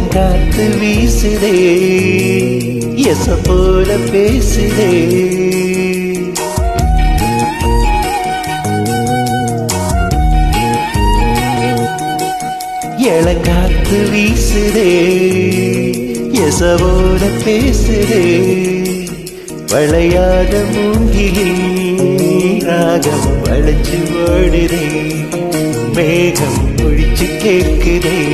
இளங்காத்து வீசுதே. எச போல பேசுதே. இளங்காத்து வீசுதே. எசவோட பேசுதே. வளையாத மூங்கிலே ராகம் வளைச்சு ஓடுதே. மேகம் ஒழிச்சு கேட்குதே.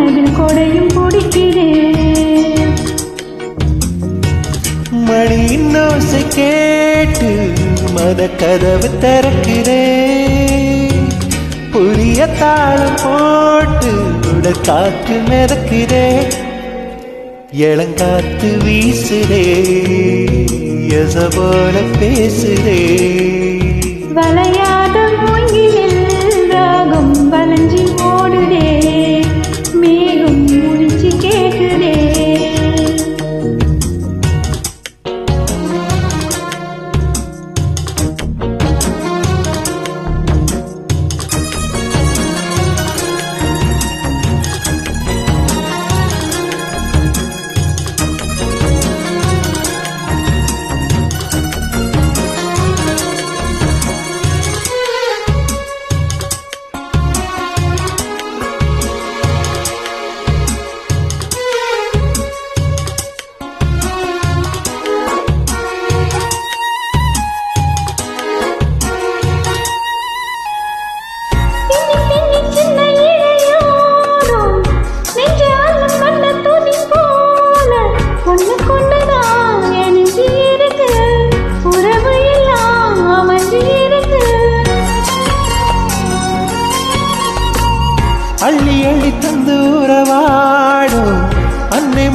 வானவில் கொடையும் பிடிக்கிறேன் மணியின் ஓசை கேட்டு மத கதவு திறக்கிறேன் புதிய தாளம் போட்டு உடல் காற்று மிதக்கிறேன் இளங்காத்து வீசுதே எச போல பேசுதே.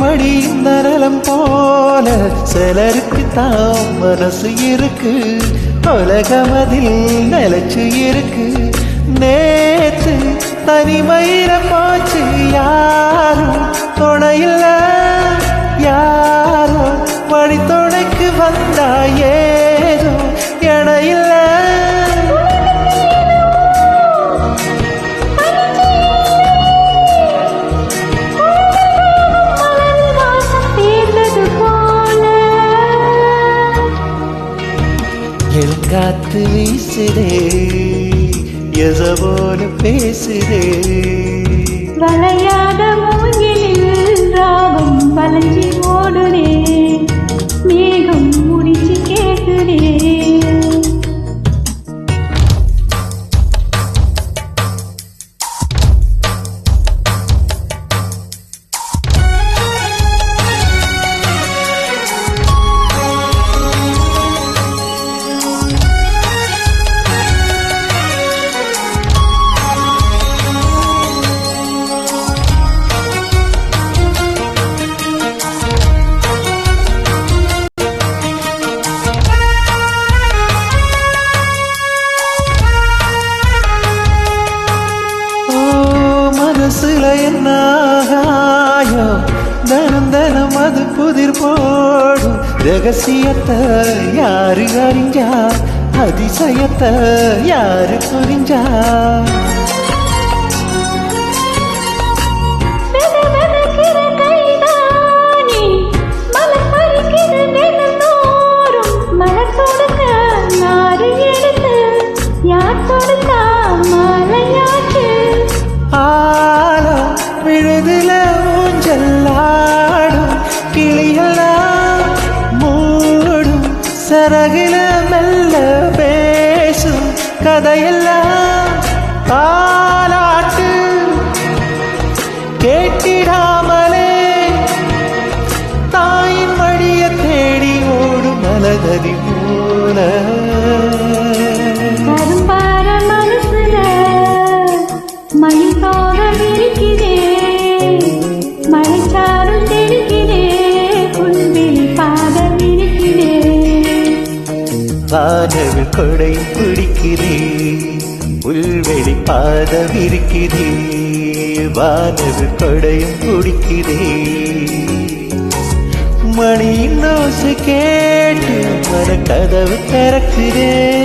அன்னை நரலம் போல சிலருக்கு தாம் மனசு இருக்கு. உலகமதில் நிலச்சு இருக்கு. நேத்து தனிமயிர போச்சு எழுங்காத்து வீசுதே எசவோடு பேசுதே. வளையாத மூங்கிலில் ராகம் வளைஞ்சி ஓடுதே. அது புதிர் போடும். ரகசியத்தை யாரு அறிஞ்சா? அதிசயத்தை யாரு புரிஞ்சா? வெதவெதக்கிற கதையெல்லாம் தாலாட்டு கேட்டிடாமலே தாயின் வழிய தேடி ஓடும் மலதறி போல. வானவில் கொடை பிடிக்கிறே. புல்வெளி பாதம் இருக்கிறே வானவில் கொடையும் பிடிக்கிறே. மணியின் ஓசை கேட்டு மன கதவு திறக்கிறேன்